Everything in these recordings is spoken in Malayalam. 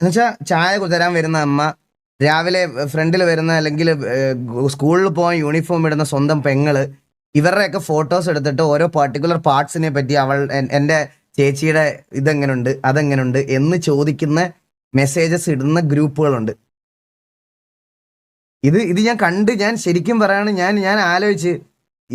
എന്നുവെച്ചാൽ ചായ കുതരാൻ വരുന്ന അമ്മ രാവിലെ ഫ്രണ്ടിൽ വരുന്ന അല്ലെങ്കിൽ സ്കൂളിൽ പോകാൻ യൂണിഫോം ഇടുന്ന സ്വന്തം പെങ്ങൾ ഇവരുടെയൊക്കെ ഫോട്ടോസ് എടുത്തിട്ട് ഓരോ പർട്ടിക്കുലർ പാർട്സിനെ പറ്റി അവൾ എന്റെ ചേച്ചിയുടെ ഇതെങ്ങനുണ്ട് അതെങ്ങനുണ്ട് എന്ന് ചോദിക്കുന്ന മെസ്സേജസ് ഇടുന്ന ഗ്രൂപ്പുകളുണ്ട്. ഇത് ഇത് ഞാൻ കണ്ട് ഞാൻ ശരിക്കും പറയാണ് ഞാൻ ഞാൻ ആലോചിച്ച്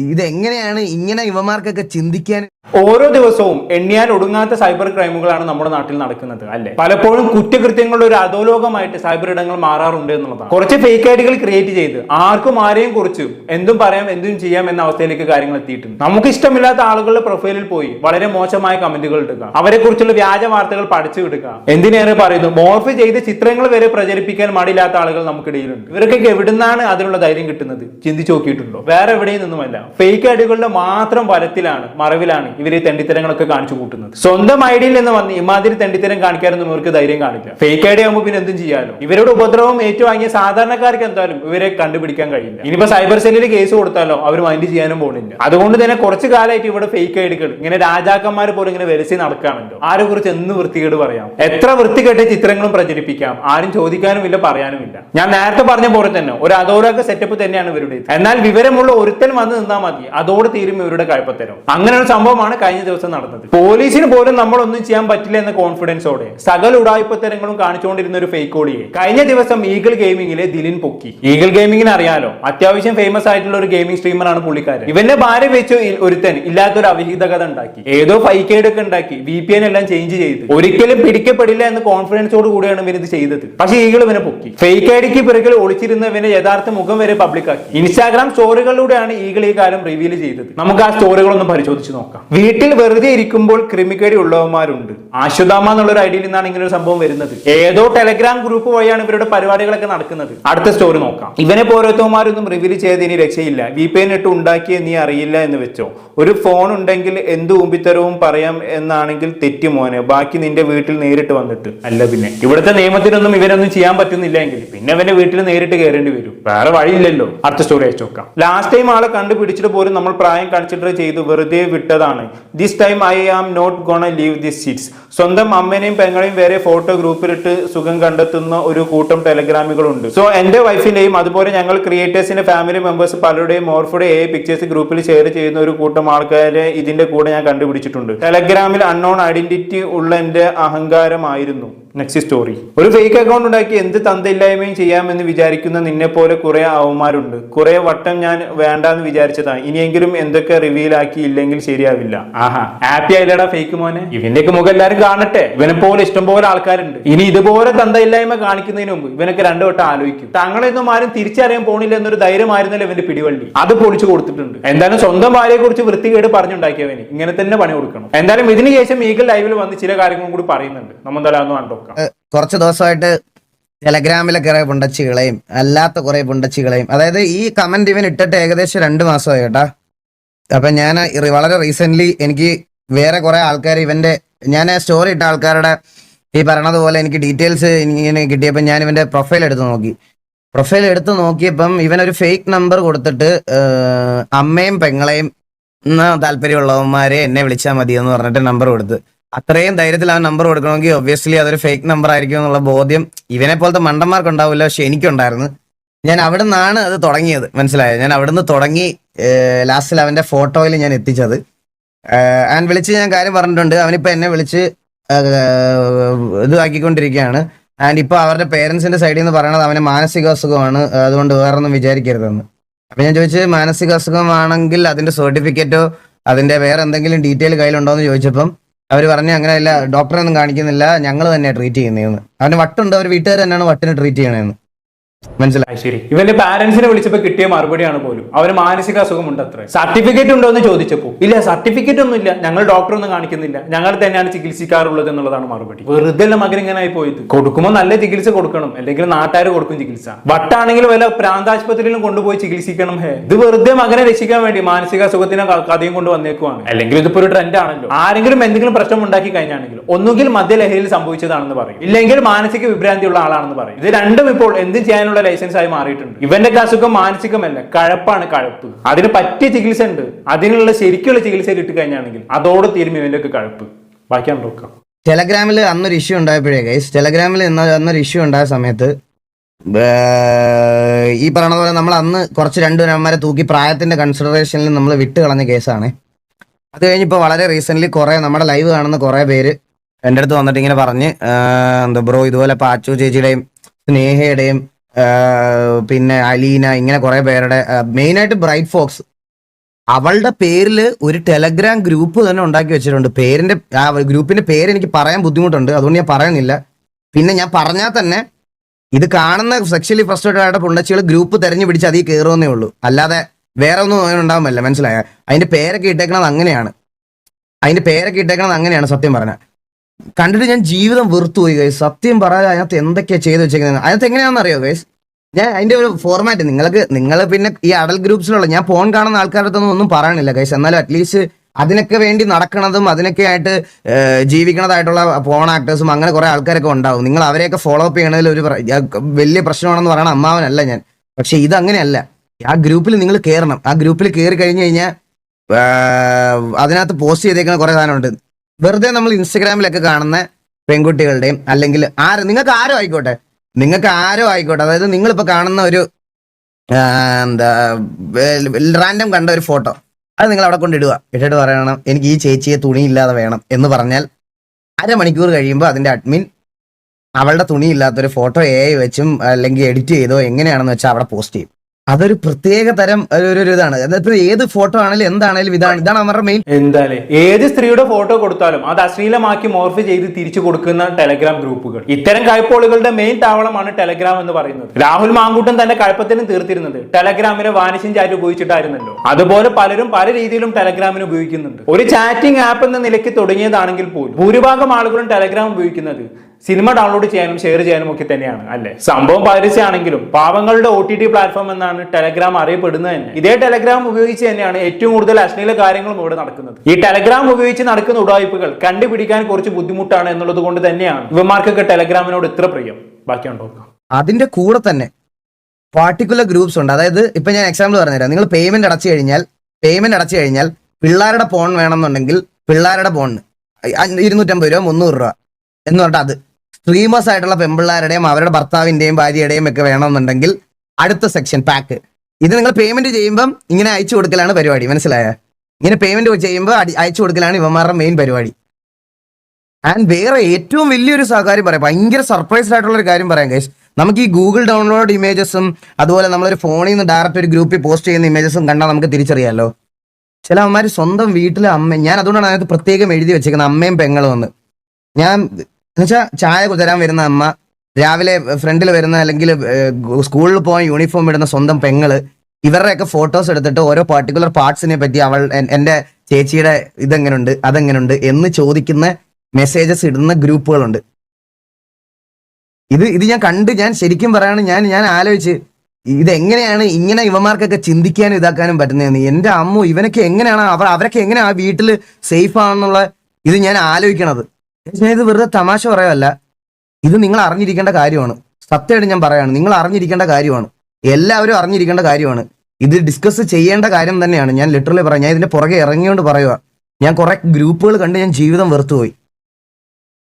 ഇതെങ്ങനെയാണ് ഇങ്ങനെ യുവമാർക്കൊക്കെ ചിന്തിക്കാൻ? ഓരോ ദിവസവും എണ്ണിയാൽ ഒടുങ്ങാത്ത സൈബർ ക്രൈമുകളാണ് നമ്മുടെ നാട്ടിൽ നടക്കുന്നത് അല്ലെ? പലപ്പോഴും കുറ്റകൃത്യങ്ങളുടെ ഒരു അധോലോകമായിട്ട് സൈബർ ഇടങ്ങൾ മാറാറുണ്ട് എന്നുള്ളതാണ്. കുറച്ച് ഫേക്ക് ഐഡികൾ ക്രിയേറ്റ് ചെയ്ത് ആർക്കും ആരെയും കുറിച്ചും എന്തും പറയാം എന്തും ചെയ്യാം എന്ന അവസ്ഥയിലേക്ക് കാര്യങ്ങൾ എത്തിയിട്ടുണ്ട്. നമുക്ക് ഇഷ്ടമില്ലാത്ത ആളുകളുടെ പ്രൊഫൈലിൽ പോയി വളരെ മോശമായ കമന്റുകൾ ഇടുക അവരെ കുറിച്ചുള്ള വ്യാജ വാർത്തകൾ പഠിച്ചു വിടുക എന്തിനേറെ പറയുന്നു? മോർഫ് ചെയ്ത് ചിത്രങ്ങൾ വരെ പ്രചരിപ്പിക്കാൻ മടിയില്ലാത്ത ആളുകൾ നമുക്കിടയിലുണ്ട്. ഇവർക്കൊക്കെ എവിടുന്നാണ് അതിനുള്ള ധൈര്യം കിട്ടുന്നത്? ചിന്തിച്ചു നോക്കിയിട്ടുണ്ടോ? വേറെ എവിടെയും നിന്നുമല്ല. ഫേക്ക് ഐഡികളുടെ മാത്രം ബലത്തിലാണ് മറവിലാണ് ഇവർ ഈ തെണ്ടിത്തരങ്ങളൊക്കെ കാണിച്ചു കൂട്ടുന്നത്. സ്വന്തം ഐഡിയിൽ നിന്ന് വന്ന് ഇമാതിരി തെണ്ടിത്തരം കാണിക്കാനൊന്നും ഇവർക്ക് ധൈര്യം കാണില്ല. ഫേക്ക് ഐഡി ആകുമ്പോൾ പിന്നെ എന്തും ചെയ്യാലോ? ഇവരുടെ ഉപദ്രവം ഏറ്റുവാങ്ങിയ സാധാരണക്കാർക്ക് എന്തായാലും ഇവരെ കണ്ടുപിടിക്കാൻ കഴിയില്ല. ഇനിയിപ്പോ സൈബർ സെല്ലിൽ കേസ് കൊടുത്താലോ അവർ മൈൻഡ് ചെയ്യാനും പോകുന്നില്ല അതുകൊണ്ട് തന്നെ കുറച്ച് കാലമായിട്ട് ഇവിടെ ഫേക്ക് ഐഡികൾ ഇങ്ങനെ രാജാക്കന്മാർ പോലും ഇങ്ങനെ വരസി നടക്കുകയാണല്ലോ ആരെ കുറിച്ച് എന്ന് വൃത്തികേട് പറയാം? എത്ര വൃത്തികെട്ട ചിത്രങ്ങളും പ്രചരിപ്പിക്കാം? ആരും ചോദിക്കാനും ഇല്ല പറയാനും ഇല്ല. ഞാൻ നേരത്തെ പറഞ്ഞ പോലെ തന്നെ ഒരു അധോലോക സെറ്റപ്പ് തന്നെയാണ് ഇവരുടെ എന്നാൽ വിവരമുള്ള ഒരുത്തൻ വന്ന് മതി. അതോട് തീരും ഇവരുടെ കഴപ്പത്തരം. അങ്ങനെ ഒരു സംഭവമാണ് കഴിഞ്ഞ ദിവസം നടന്നത്. പോലീസിന് പോലും നമ്മളൊന്നും ചെയ്യാൻ പറ്റില്ല എന്ന കോൺഫിഡൻസോടെ സകല ഉടായ്പത്തരങ്ങളും കാണിച്ചുകൊണ്ടിരുന്ന ഒരു ഫേക്ക് കോളിയെ കഴിഞ്ഞ ദിവസം ഈഗിൾ ഗെയിമിംഗിലെ ദിലിൻ പൊക്കി. ഈഗിൾ ഗെയിമിംഗിന് അറിയാലോ? അത്യാവശ്യം ഫേമസ് ആയിട്ടുള്ള ഒരു ഗെയിമിംഗ് സ്ട്രീമറാണ് പുള്ളിക്കാരൻ. ഇവന്റെ ഭാര്യ വെച്ച് ഒരുത്തൻ ഇല്ലാത്തൊരു അവിഹിത കഥ ഉണ്ടാക്കി. ഏതോ ഫൈക്കേഡ് ഒക്കെ ഉണ്ടാക്കി. വി പി എൻ എല്ലാം ചേഞ്ച് ചെയ്ത്. ഒരിക്കലും പിടിക്കപ്പെടില്ല എന്ന കോൺഫിഡൻസോട് കൂടിയാണ് ഇവരിത് ഇത് ചെയ്തത്. പക്ഷേ ഈഗിൾ ഇവനെ പൊക്കി. ഫേക്ക് ഐഡിക്ക് പിറകിൽ ഒളിച്ചിരുന്ന ഇവന്റെ യഥാർത്ഥ മുഖം വരെ പബ്ലിക്കാക്കി ഇൻസ്റ്റാഗ്രാം സ്റ്റോറികളിലൂടെയാണ് ഈഗിൾ ഈ കാര്യം റിവീൽ ചെയ്തത്. നമുക്ക് ആ സ്റ്റോറികളൊന്നും പരിശോധിച്ച് നോക്കാം. വീട്ടിൽ വെറുതെ ഇരിക്കുമ്പോൾ ക്രിമിക്കേടി ഉള്ളവന്മാരുണ്ട്. ആശുദാമ എന്നുള്ള ഒരു ഐഡിയയിൽ നിന്നാണ് ഇങ്ങനെ ഒരു സംഭവം വരുന്നത്. ഏതോ ടെലഗ്രാം ഗ്രൂപ്പ് വഴിയാണ് ഇവരുടെ പരിപാടികളൊക്കെ നടക്കുന്നത്. അടുത്ത സ്റ്റോറി നോക്കാം. ഇവനെ പോരോത്തവന്മാരൊന്നും റിവീൽ ചെയ്ത് ഇനി രക്ഷയില്ല. വി പി എൻ ഇട്ട് ഉണ്ടാക്കിയ നീ അറിയില്ല എന്ന് വെച്ചോ. ഒരു ഫോൺ ഉണ്ടെങ്കിൽ എന്ത് ഊമ്പിത്തരവും പറയാം എന്നാണെങ്കിൽ തെറ്റി മോനെ. ബാക്കി നിന്റെ വീട്ടിൽ നേരിട്ട് വന്നിട്ട്. അല്ല പിന്നെ ഇവിടുത്തെ നിയമത്തിനൊന്നും ഇവരൊന്നും ചെയ്യാൻ പറ്റുന്നില്ല എങ്കിൽ പിന്നെ അവന്റെ വീട്ടിൽ നേരിട്ട് കയറേണ്ടി വരും. വേറെ വഴിയില്ലല്ലോ. അടുത്ത സ്റ്റോറി അയച്ചു നോക്കാം. ലാസ്റ്റ് ടൈം ആളെ കണ്ടുപിടിച്ചിട്ട് പോലും നമ്മൾ പ്രായം കൺസിഡർ ചെയ്ത് വെറുതെ വിട്ടതാണ്. This time I am not gonna leave this seats സ്വന്തം അമ്മേനെയും പെങ്ങളെയും വേറെ ഫോട്ടോ ഗ്രൂപ്പിലിട്ട് സുഖം കണ്ടെത്തുന്ന ഒരു കൂട്ടം ടെലഗ്രാമുകളുണ്ട്. സോ എന്റെ വൈഫിന്റെയും അതുപോലെ ഞങ്ങൾ ക്രിയേറ്റേഴ്സിന്റെ ഫാമിലി മെമ്പേഴ്സ് പലരുടെയും മോർഫുടെ എ പിക്ചേഴ്സ് ഗ്രൂപ്പിൽ ഷെയർ ചെയ്യുന്ന ഒരു കൂട്ടം ആൾക്കാരെ ഇതിന്റെ കൂടെ ഞാൻ കണ്ടുപിടിച്ചിട്ടുണ്ട്. ടെലഗ്രാമിൽ അൺനോൺ ഐഡന്റിറ്റി ഉള്ള എന്റെ അഹങ്കാരമായിരുന്നു. നെക്സ്റ്റ് സ്റ്റോറി ഒരു ഫേക്ക് അക്കൗണ്ട് ഉണ്ടാക്കി എന്ത് തന്തയില്ലായ്മയും ചെയ്യാമെന്ന് വിചാരിക്കുന്ന നിന്നെ പോലെ കുറെ അവന്മാരുണ്ട്. കുറെ വട്ടം ഞാൻ വേണ്ടാന്ന് വിചാരിച്ചതാണ് ഇനിയെങ്കിലും എന്തൊക്കെ റിവീൽ ആക്കി ഇല്ലെങ്കിൽ ശരിയാവില്ല. ആഹാ ഹാപ്പി ആയില്ലടാ ഫേക്ക് മോനെ. ഇവന്റെയൊക്കെ മുഖം എല്ലാരും കാണട്ടെ. ഇവനെ പോലെ ഇഷ്ടംപോലെ ആൾക്കാരുണ്ട്. ഇനി ഇതുപോലെ തന്തയില്ലായ്മ കാണിക്കുന്നതിന് മുമ്പ് ഇവനൊക്കെ രണ്ടു വട്ടം ആലോചിക്കും. തങ്ങളെയൊന്നും ആരും തിരിച്ചറിയാൻ പോണില്ല എന്നൊരു ധൈര്യമായിരുന്നല്ലോ ഇവന്റെ പിടിവള്ളി. അത് പൊളിച്ചു കൊടുത്തിട്ടുണ്ട്. എന്തായാലും സ്വന്തം ഭാര്യയെ കുറിച്ച് വൃത്തികേട് പറഞ്ഞുണ്ടാക്കിയവന് ഇങ്ങനെ തന്നെ പണി കൊടുക്കണം. എന്തായാലും ഇതിന് ശേഷം ഈഗിൾ ലൈവിൽ വന്ന് ചില കാര്യങ്ങളും കൂടി പറയുന്നുണ്ട്. നമ്മൾ എന്തായാലും ഒന്ന് കണ്ടോക്കാം കുറച്ച് ദിവസമായിട്ട് ടെലഗ്രാമിലെ കുറെ പുണ്ടച്ചികളെയും അല്ലാത്ത കുറെ പുണ്ടച്ചികളെയും അതായത് ഈ കമന്റ് ഇവൻ ഇട്ടിട്ട് ഏകദേശം രണ്ട് മാസമായി കേട്ടാ. അപ്പൊ ഞാൻ വളരെ റീസെന്റ് എനിക്ക് വേറെ കുറെ ആൾക്കാർ ഇവന്റെ ഞാൻ സ്റ്റോറി ഇട്ട ആൾക്കാരുടെ ഈ പറഞ്ഞതുപോലെ എനിക്ക് ഡീറ്റെയിൽസ് ഇങ്ങനെ കിട്ടിയപ്പോൾ ഞാൻ ഇവന്റെ പ്രൊഫൈൽ എടുത്ത് നോക്കി. പ്രൊഫൈൽ എടുത്ത് നോക്കിയപ്പം ഇവനൊരു ഫേക്ക് നമ്പർ കൊടുത്തിട്ട് അമ്മയും പെങ്ങളെയും താല്പര്യമുള്ളവന്മാരെ എന്നെ വിളിച്ചാൽ മതി എന്ന് പറഞ്ഞിട്ട് നമ്പർ കൊടുത്ത്. അത്രയും ധൈര്യത്തിൽ ആ നമ്പർ കൊടുക്കണമെങ്കിൽ ഒബ്വിയസ്ലി അതൊരു ഫേക്ക് നമ്പർ ആയിരിക്കും എന്നുള്ള ബോധ്യം ഇവനെ പോലത്തെ മണ്ടന്മാർക്ക് ഉണ്ടാവില്ല. പക്ഷെ എനിക്കുണ്ടായിരുന്നു. ഞാൻ അവിടെ നിന്നാണ് അത് തുടങ്ങിയത്. മനസ്സിലായോ? ഞാൻ അവിടുന്ന് തുടങ്ങി ലാസ്റ്റിൽ അവന്റെ ഫോട്ടോയിൽ ഞാൻ എത്തിച്ചത്. അവൻ വിളിച്ച് ഞാൻ കാര്യം പറഞ്ഞിട്ടുണ്ട്. അവനിപ്പോ എന്നെ വിളിച്ച് ഇതാക്കിക്കൊണ്ടിരിക്കുകയാണ് ആൻഡ് ഇപ്പൊ അവരുടെ പേരൻസിന്റെ സൈഡിൽ നിന്ന് പറയണത് അവന് മാനസിക അസുഖമാണ്. അതുകൊണ്ട് വേറൊന്നും വിചാരിക്കരുതെന്ന്. അപ്പൊ ഞാൻ ചോദിച്ചത് മാനസിക അസുഖമാണെങ്കിൽ അതിന്റെ സർട്ടിഫിക്കറ്റോ അതിന്റെ വേറെ എന്തെങ്കിലും ഡീറ്റെയിൽ കയ്യിലുണ്ടോ എന്ന് ചോദിച്ചപ്പം അവർ പറഞ്ഞു അങ്ങനെയല്ല ഡോക്ടറെ ഒന്നും കാണിക്കുന്നില്ല ഞങ്ങൾ തന്നെ ട്രീറ്റ് ചെയ്യുന്നതെന്ന് അവന് വട്ടുണ്ട്? അവർ വീട്ടുകാർ തന്നെയാണ് വട്ടിന് ട്രീറ്റ് ചെയ്യണതെന്ന് മനസ്സിലായി. ശരി. ഇവന്റെ പാരന്റ്സിനെ വിളിച്ചപ്പോ കിട്ടിയ മറുപടിയാണ് പോലും. അവന് മാനസിക അസുഖമുണ്ട് അത്ര സർട്ടിഫിക്കറ്റ് ഉണ്ടോ എന്ന് ചോദിച്ചപ്പോ ഇല്ല സർട്ടിഫിക്കറ്റ് ഒന്നും ഇല്ല. ഞങ്ങൾ ഡോക്ടർ ഒന്നും കാണിക്കുന്നില്ല. ഞങ്ങൾ തന്നെയാണ് ചികിത്സിക്കാറുള്ളത് എന്നുള്ളതാണ് മറുപടി. വെറുതെ മകൻ ഇങ്ങനെ പോയത് കൊടുക്കുമ്പോൾ നല്ല ചികിത്സ കൊടുക്കണം. അല്ലെങ്കിൽ നാട്ടുകാർ കൊടുക്കും ചികിത്സ. വട്ടാണെങ്കിലും വല്ല പ്രാന്താശുപത്രിയിലും കൊണ്ടുപോയി ചികിത്സിക്കണം. ഹേ ഇത് വെറുതെ മകനെ രക്ഷിക്കാൻ വേണ്ടി മാനസിക അസുഖത്തിനെ കഥയും കൊണ്ട് വന്നേക്കുവാണ്. അല്ലെങ്കിൽ ഇതിപ്പോ ഒരു ട്രെൻഡ് ആണല്ലോ. ആരെങ്കിലും എന്തെങ്കിലും പ്രശ്നം ഉണ്ടാക്കി കഴിഞ്ഞാണെങ്കിൽ ഒന്നുകിൽ മദ്യലഹരിയിൽ സംഭവിച്ചതാണെന്ന് പറയും. ഇല്ലെങ്കിൽ മാനസിക വിഭ്രാന്തി ഉള്ള ആളാണെന്ന് പറയും. ഇത് രണ്ടും ഇപ്പോൾ എന്ത് ചെയ്യാനുള്ള ലൈസൻസ് ആയി മാറിയിട്ടുണ്ട്. ഇവന്റെ അസുഖം മാനസികമല്ല കഴപ്പാണ് കഴപ്പ്. അതിന് പറ്റിയ ചികിത്സ ഉണ്ട്. അതിനുള്ള ശരിക്കുള്ള ചികിത്സ കിട്ടിക്കഴിഞ്ഞാണെങ്കിൽ അതോടെ തീരും ഇവന്റെ ഒക്കെ കഴപ്പ്. ബാക്കിയാണ് നോക്കാം. ടെലഗ്രാമിൽ അന്നൊരു ഇഷ്യൂ ഉണ്ടായപ്പോഴേ ഗൈസ് ടെലഗ്രാമിൽ അന്നൊരു ഇഷ്യൂ ഉണ്ടായ സമയത്ത് ഈ പറഞ്ഞ പോലെ നമ്മൾ അന്ന് കുറച്ച് രണ്ടുപേരന്മാരെ തൂക്കി പ്രായത്തിന്റെ കൺസിഡറേഷനിൽ നമ്മൾ വിട്ട് കളഞ്ഞ കേസാണ് അത് കഴിഞ്ഞിപ്പോൾ വളരെ റീസെന്റ് കുറേ നമ്മുടെ ലൈവ് കാണുന്ന കുറേ പേര് എന്റെ അടുത്ത് വന്നിട്ട് ഇങ്ങനെ പറഞ്ഞ് എന്താ ബ്രോ ഇതുപോലെ പാച്ചു ചേച്ചിയുടെയും സ്നേഹയുടെയും പിന്നെ അലീന ഇങ്ങനെ കുറെ പേരുടെ മെയിനായിട്ട് ബ്രൈറ്റ് ഫോക്സ്. അവളുടെ പേരിൽ ഒരു ടെലഗ്രാം ഗ്രൂപ്പ് തന്നെ ഉണ്ടാക്കി വെച്ചിട്ടുണ്ട്. പേരിന്റെ ആ ഗ്രൂപ്പിന്റെ പേര് എനിക്ക് പറയാൻ ബുദ്ധിമുട്ടുണ്ട്. അതുകൊണ്ട് ഞാൻ പറയുന്നില്ല. പിന്നെ ഞാൻ പറഞ്ഞാൽ തന്നെ ഇത് കാണുന്ന സെക്ഷലി ഫസ്റ്റ് ആയിട്ട് പുണ്ടച്ചികൾ ഗ്രൂപ്പ് തെരഞ്ഞു പിടിച്ച് അതിൽ കയറുമെന്നേ ഉള്ളൂ. അല്ലാതെ വേറെ ഒന്നും ഉണ്ടാവുമല്ല മനസ്സിലായ? അതിന്റെ പേരൊക്കെ ഇട്ടേക്കണത് അങ്ങനെയാണ്. അതിന്റെ പേരൊക്കെ ഇട്ടേക്കണത് അങ്ങനെയാണ് സത്യം പറഞ്ഞ കണ്ടിട്ട് ഞാൻ ജീവിതം വെറുത്തു പോയി ഗൈസ് സത്യം പറയാതെ അതിനകത്ത് എന്തൊക്കെയാണ് ചെയ്ത് വെച്ചേക്കുന്നത് അതിനകത്ത് എങ്ങനെയാണെന്ന് അറിയോ ഗൈസ് ഞാൻ അതിന്റെ ഒരു ഫോർമാറ്റ് നിങ്ങൾക്ക് നിങ്ങൾ പിന്നെ ഈ അടൽ ഗ്രൂപ്പ്സിലുള്ള ഞാൻ ഫോൺ കാണുന്ന ആൾക്കാരുടെ അടുത്തൊന്നും ഒന്നും പറയണില്ല ഗൈസ് എന്നാലും അറ്റ്ലീസ്റ്റ് അതിനൊക്കെ വേണ്ടി നടക്കണതും അതിനൊക്കെ ആയിട്ട് ജീവിക്കണതായിട്ടുള്ള ഫോൺ ആക്ടേഴ്സും അങ്ങനെ കുറെ ആൾക്കാരൊക്കെ ഉണ്ടാവും. നിങ്ങൾ അവരെയൊക്കെ ഫോളോ അപ്പ് ചെയ്യണതിൽ ഒരു വലിയ പ്രശ്നമാണെന്ന് പറയണ അമ്മാവനല്ല ഞാൻ. പക്ഷെ ഇത് അങ്ങനെയല്ല ആ ഗ്രൂപ്പിൽ നിങ്ങൾ കയറണം ആ ഗ്രൂപ്പിൽ കയറി കഴിഞ്ഞു കഴിഞ്ഞാൽ അതിനകത്ത് പോസ്റ്റ് ചെയ്തേക്കുന്ന കുറെ സാധനമുണ്ട്. വെറുതെ നമ്മൾ ഇൻസ്റ്റഗ്രാമിലൊക്കെ കാണുന്ന പെൺകുട്ടികളുടെയും അല്ലെങ്കിൽ ആര് നിങ്ങൾക്ക് ആരോ ആയിക്കോട്ടെ നിങ്ങൾക്ക് ആരോ ആയിക്കോട്ടെ അതായത് നിങ്ങളിപ്പോൾ കാണുന്ന ഒരു എന്താ റാൻഡം കണ്ട ഒരു ഫോട്ടോ അത് നിങ്ങൾ അവിടെ കൊണ്ടിടുക ഇട്ടിട്ട് പറയണം എനിക്ക് ഈ ചേച്ചിയെ തുണിയില്ലാതെ വേണം എന്ന് പറഞ്ഞാൽ അരമണിക്കൂർ കഴിയുമ്പോൾ അതിന്റെ അഡ്മിൻ അവളുടെ തുണിയില്ലാത്തൊരു ഫോട്ടോ എ വെച്ചും അല്ലെങ്കിൽ എഡിറ്റ് ചെയ്തോ എങ്ങനെയാണെന്ന് വെച്ചാൽ അവിടെ പോസ്റ്റ് ചെയ്യും. അതൊരു പ്രത്യേക തരം ഒരു ഇതാണ്. അതായത് ഏത് ഫോട്ടോ ആണെങ്കിലും എന്താണെങ്കിലും ഇതാണ് ഇതാണ് അവരുടെ മെയിൻ എന്തായാലും ഏത് സ്ത്രീയുടെ ഫോട്ടോ കൊടുത്താലും അത് അശ്ലീലമാക്കി മോർഫ് ചെയ്ത് തിരിച്ചു കൊടുക്കുന്ന ടെലഗ്രാം ഗ്രൂപ്പുകൾ ഇത്തരം കഴപ്പോളുകളുടെ മെയിൻ താവളമാണ് ടെലഗ്രാം എന്ന് പറയുന്നത്. രാഹുൽ മാങ്കൂട്ടൻ തന്റെ കഴപ്പത്തിനും തീർത്തിരുന്നത് ടെലഗ്രാമിനെ വാനിശം ചാറ്റ് ഉപയോഗിച്ചിട്ടായിരുന്നല്ലോ. അതുപോലെ പലരും പല രീതിയിലും ടെലഗ്രാമിന് ഉപയോഗിക്കുന്നുണ്ട്. ഒരു ചാറ്റിംഗ് ആപ്പ് എന്ന നിലയ്ക്ക് തുടങ്ങിയതാണെങ്കിൽ പോലും ഭൂരിഭാഗം ആളുകളും ടെലഗ്രാം ഉപയോഗിക്കുന്നത് സിനിമ ഡൗൺലോഡ് ചെയ്യാനും ഷെയർ ചെയ്യാനും ഒക്കെ തന്നെയാണ് അല്ലെ? സംഭവം പരസ്യമാണെങ്കിലും പാവങ്ങളുടെ ഒ ടി ടി പ്ലാറ്റ്ഫോം എന്നാണ് ടെലഗ്രാം അറിയപ്പെടുന്നത് തന്നെ. ഇതേ ടെലഗ്രാം ഉപയോഗിച്ച് തന്നെയാണ് ഏറ്റവും കൂടുതൽ അശ്ലീല കാര്യങ്ങളും ഇവിടെ നടക്കുന്നത്. ഈ ടെലഗ്രാം ഉപയോഗിച്ച് നടക്കുന്ന ഉടായ്പകൾ കണ്ടുപിടിക്കാൻ കുറച്ച് ബുദ്ധിമുട്ടാണ് എന്നുള്ളത് കൊണ്ട് തന്നെയാണ്. ഇവന്മാർക്കൊക്കെ ടെലഗ്രാമിനോട് ഇത്ര പ്രിയം. ബാക്കിയുണ്ടോ അതിന്റെ കൂടെ തന്നെ പാർട്ടിക്കുലർ ഗ്രൂപ്പ്സ് ഉണ്ട്. അതായത് ഇപ്പൊ ഞാൻ എക്സാമ്പിൾ പറഞ്ഞുതരാം. നിങ്ങൾ പേയ്മെന്റ് അടച്ചു കഴിഞ്ഞാൽ പേയ്മെന്റ് അടച്ചു കഴിഞ്ഞാൽ പിള്ളേരുടെ ഫോൺ വേണമെന്നുണ്ടെങ്കിൽ പിള്ളേരുടെ ഫോണിന് ഇരുന്നൂറ്റമ്പത് രൂപ മുന്നൂറ് രൂപ എന്ന് പറഞ്ഞിട്ട് അത് സ്ട്രീമേഴ്സ് ആയിട്ടുള്ള പെമ്പിള്ളാരുടെയും അവരുടെ ഭർത്താവിന്റെയും ഭാര്യയുടെയും ഒക്കെ വേണമെന്നുണ്ടെങ്കിൽ അടുത്ത സെക്ഷൻ പാക്ക് ഇത് നിങ്ങൾ പേയ്മെന്റ് ചെയ്യുമ്പം ഇങ്ങനെ അയച്ചു കൊടുക്കലാണ് പരിപാടി. മനസ്സിലായ? ഇങ്ങനെ പേയ്മെന്റ് ചെയ്യുമ്പോൾ അയച്ചു കൊടുക്കലാണ് ഇവന്മാരുടെ മെയിൻ പരിപാടി. ആൻഡ് വേറെ ഏറ്റവും വലിയൊരു സഹകാര്യം പറയാം. ഭയങ്കര സർപ്രൈസ്ഡ് ആയിട്ടുള്ള ഒരു കാര്യം പറയാം ഗൈസ് നമുക്ക് ഈ ഗൂഗിൾ ഡൗൺലോഡ് ഇമേജസും അതുപോലെ നമ്മളൊരു ഫോണിൽ നിന്ന് ഡയറക്റ്റ് ഒരു ഗ്രൂപ്പിൽ പോസ്റ്റ് ചെയ്യുന്ന ഇമേജസും കണ്ടാൽ നമുക്ക് തിരിച്ചറിയാമല്ലോ ചില അമ്മമാർ സ്വന്തം വീട്ടിലെ അമ്മ ഞാൻ അതുകൊണ്ടാണ് അതിനകത്ത് പ്രത്യേകം എഴുതി വെച്ചേക്കുന്നത് അമ്മയും പെങ്ങളും എന്ന്. ഞാൻ എന്നുവെച്ചാൽ ചായ തരാൻ വരുന്ന അമ്മ രാവിലെ ഫ്രണ്ടിൽ വരുന്ന അല്ലെങ്കിൽ സ്കൂളിൽ പോകാൻ യൂണിഫോം ഇടുന്ന സ്വന്തം പെങ്ങൾ ഇവരുടെയൊക്കെ ഫോട്ടോസ് എടുത്തിട്ട് ഓരോ പർട്ടിക്കുലർ പാർട്സിനെ പറ്റി അവൾ എന്റെ ചേച്ചിയുടെ ഇതെങ്ങനുണ്ട് അതെങ്ങനുണ്ട് എന്ന് ചോദിക്കുന്ന മെസ്സേജസ് ഇടുന്ന ഗ്രൂപ്പുകളുണ്ട്. ഇത് ഇത് ഞാൻ കണ്ട് ഞാൻ ശരിക്കും പറയാണ് ഞാൻ ഞാൻ ആലോചിച്ച് ഇതെങ്ങനെയാണ് ഇങ്ങനെ ഇവന്മാർക്കൊക്കെ ചിന്തിക്കാനും ഇതാക്കാനും പറ്റുന്നതെന്ന്. എന്റെ അമ്മ ഇവനൊക്കെ എങ്ങനെയാണ് അവർ അവരൊക്കെ എങ്ങനെയാണ് ആ വീട്ടിൽ സേഫ് ആണെന്നുള്ള ഇത് ഞാൻ ആലോചിക്കണത്. ഇത് വെറുതെ തമാശ പറയല്ല ഇത് നിങ്ങൾ അറിഞ്ഞിരിക്കേണ്ട കാര്യമാണ്. സത്യമായിട്ട് ഞാൻ പറയാണ് നിങ്ങൾ അറിഞ്ഞിരിക്കേണ്ട കാര്യമാണ്. എല്ലാവരും അറിഞ്ഞിരിക്കേണ്ട കാര്യമാണ്. ഇത് ഡിസ്കസ് ചെയ്യേണ്ട കാര്യം തന്നെയാണ്. ഞാൻ ലിറ്ററലി പറയാം ഞാൻ ഇതിന്റെ പുറകെ ഇറങ്ങിയോണ്ട് പറയുക ഞാൻ കുറെ ഗ്രൂപ്പുകൾ കണ്ട് ഞാൻ ജീവിതം വെറുത്തുപോയി.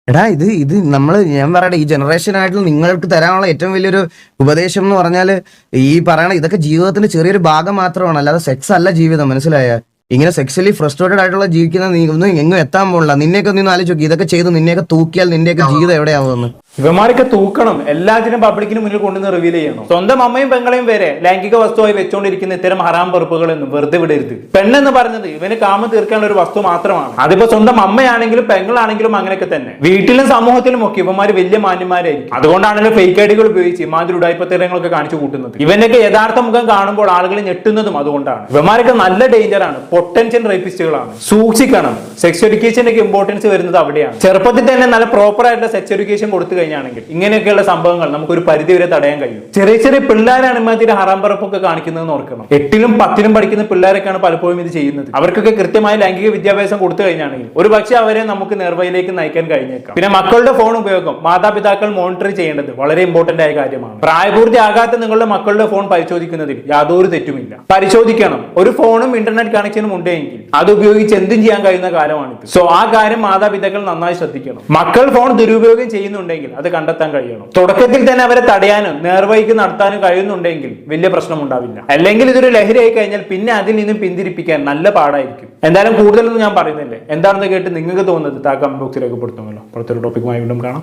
എടാ ഇത് ഇത് നമ്മൾ ഞാൻ പറയട്ടെ ഈ ജനറേഷനായിട്ട് നിങ്ങൾക്ക് തരാനുള്ള ഏറ്റവും വലിയൊരു ഉപദേശം എന്ന് പറഞ്ഞാൽ ഈ പറയണ ഇതൊക്കെ ജീവിതത്തിന്റെ ചെറിയൊരു ഭാഗം മാത്രമാണ്. അല്ലാതെ സെക്സ് അല്ല ജീവിതം മനസ്സിലായ? ഇങ്ങനെ സെക്സ്വലി ഫ്രസ്ട്രേറ്റഡ് ആയിട്ടുള്ള ജീവിക്കുന്ന നീ ഒന്നും എങ്ങും എത്താൻ പോണില്ല. നിന്നെയൊക്കെ ഒന്ന് ആലോചിച്ച് നോക്കി. ഇതൊക്കെ ചെയ്ത് നിന്നെയൊക്കെ തൂക്കിയാൽ നിന്റെയൊക്കെ ജീവിതം എവിടെയാവുമെന്ന്. ഇവന്മാരൊക്കെ തൂക്കണം. എല്ലാത്തിനും പബ്ലിക്കിന് മുന്നിൽ കൊണ്ടുവന്ന് റിവീൽ ചെയ്യണം. സ്വന്തം അമ്മയും പെങ്ങളെയും വരെ ലൈംഗിക വസ്തുവായി വെച്ചുകൊണ്ടിരിക്കുന്ന ഇത്തരം ഹറാം പെറുപ്പുകളൊന്നും വെറുതെ വിടരുത്. പെണ്ണെന്ന് പറഞ്ഞത് ഇവന് കാമ തീർക്കാനുള്ള ഒരു വസ്തു മാത്രമാണ്. അതിപ്പോ സ്വന്തം അമ്മയാണെങ്കിലും പെങ്ങളാണെങ്കിലും അങ്ങനെയൊക്കെ തന്നെ. വീട്ടിലും സമൂഹത്തിലും ഒക്കെ ഇവന്മാർ വലിയ മാന്യന്മാരായിരിക്കും. അതുകൊണ്ടാണല്ലോ ഫേക്ക് ഐഡികൾ ഉപയോഗിച്ച് ഇമാതിരി ഉടായ്പത്തരങ്ങളൊക്കെ കാണിച്ചു കൂട്ടുന്നത്. ഇവനൊക്കെ യഥാർത്ഥ മുഖം കാണുമ്പോൾ ആളുകൾ ഞെട്ടുന്നതും അതുകൊണ്ടാണ്. ഇവന്മാരൊക്കെ നല്ല ഡേഞ്ചറാണ് പൊട്ടൻഷ്യൽ റേപ്പിസ്റ്റുകളാണ് സൂക്ഷിക്കണം. സെക്സ് എഡ്യൂക്കേഷന്റെ ഒക്കെ ഇമ്പോർട്ടൻസ് വരുന്നത് അവിടെയാണ്. ചെറുപ്പത്തിൽ തന്നെ നല്ല പ്രോപ്പർ ആയിട്ടുള്ള സെക്സ് എഡ്യൂക്കേഷൻ കൊടുത്തു കഴിഞ്ഞാണെങ്കിൽ ഇങ്ങനെയൊക്കെയുള്ള സംഭവങ്ങൾ നമുക്ക് ഒരു പരിധി വരെ തടയാൻ കഴിയും. ചെറിയ ചെറിയ പിള്ളേരാണ് ഇമാതിരി ഹറാം പറപ്പൊക്കെ കാണിക്കുന്നതെന്ന് ഓർക്കണം. എട്ടിലും പത്തിലും പഠിക്കുന്ന പിള്ളേരൊക്കെയാണ് പലപ്പോഴും ഇത് ചെയ്യുന്നത്. അവർക്കൊക്കെ കൃത്യമായ ലൈംഗിക വിദ്യാഭ്യാസം കൊടുത്തു കഴിഞ്ഞാണെങ്കിൽ ഒരു പക്ഷേ അവരെ നമുക്ക് നിർവയിലേക്ക് നയിക്കാൻ കഴിഞ്ഞേക്കാം. പിന്നെ മക്കളുടെ ഫോൺ ഉപയോഗം മാതാപിതാക്കൾ മോണിറ്റർ ചെയ്യേണ്ടത് വളരെ ഇമ്പോർട്ടന്റ് ആയ കാര്യമാണ്. പ്രായപൂർത്തി പ്രായപൂർത്തിയാകാത്ത നിങ്ങളുടെ മക്കളുടെ ഫോൺ പരിശോധിക്കുന്നതിൽ യാതൊരു തെറ്റുമില്ല. പരിശോധിക്കണം. ഒരു ഫോണും ഇന്റർനെറ്റ് കണക്ഷനും ഉണ്ടെങ്കിൽ അത് ഉപയോഗിച്ച് എന്തും ചെയ്യാൻ കഴിയുന്ന കാര്യമാണ് സോ ആ കാര്യം മാതാപിതാക്കൾ നന്നായി ശ്രദ്ധിക്കണം. മക്കൾ ഫോൺ ദുരുപയോഗം ചെയ്യുന്നുണ്ടെങ്കിൽ അത് കണ്ടെത്താൻ കഴിയണം. തുടക്കത്തിൽ തന്നെ അവരെ തടയാനും നേർവഴിക്ക് നടത്താനും കഴിയുന്നുണ്ടെങ്കിൽ വലിയ പ്രശ്നം ഉണ്ടാവില്ല അല്ലെങ്കിൽ ഇതൊരു ലഹരിയായി കഴിഞ്ഞാൽ പിന്നെ അതിൽ നിന്നും പിന്തിരിപ്പിക്കാൻ നല്ല പാടായിരിക്കും. എന്തായാലും കൂടുതലൊന്നും ഞാൻ പറയുന്നില്ലേ. എന്താണെന്ന് കേട്ട് നിങ്ങൾക്ക് തോന്നുന്നത് താ കമന്റ് ബോക്സിൽ രേഖപ്പെടുത്തുമല്ലോ. പുറത്തൊരു ടോപ്പിക്കുമായി വീണ്ടും കാണാം.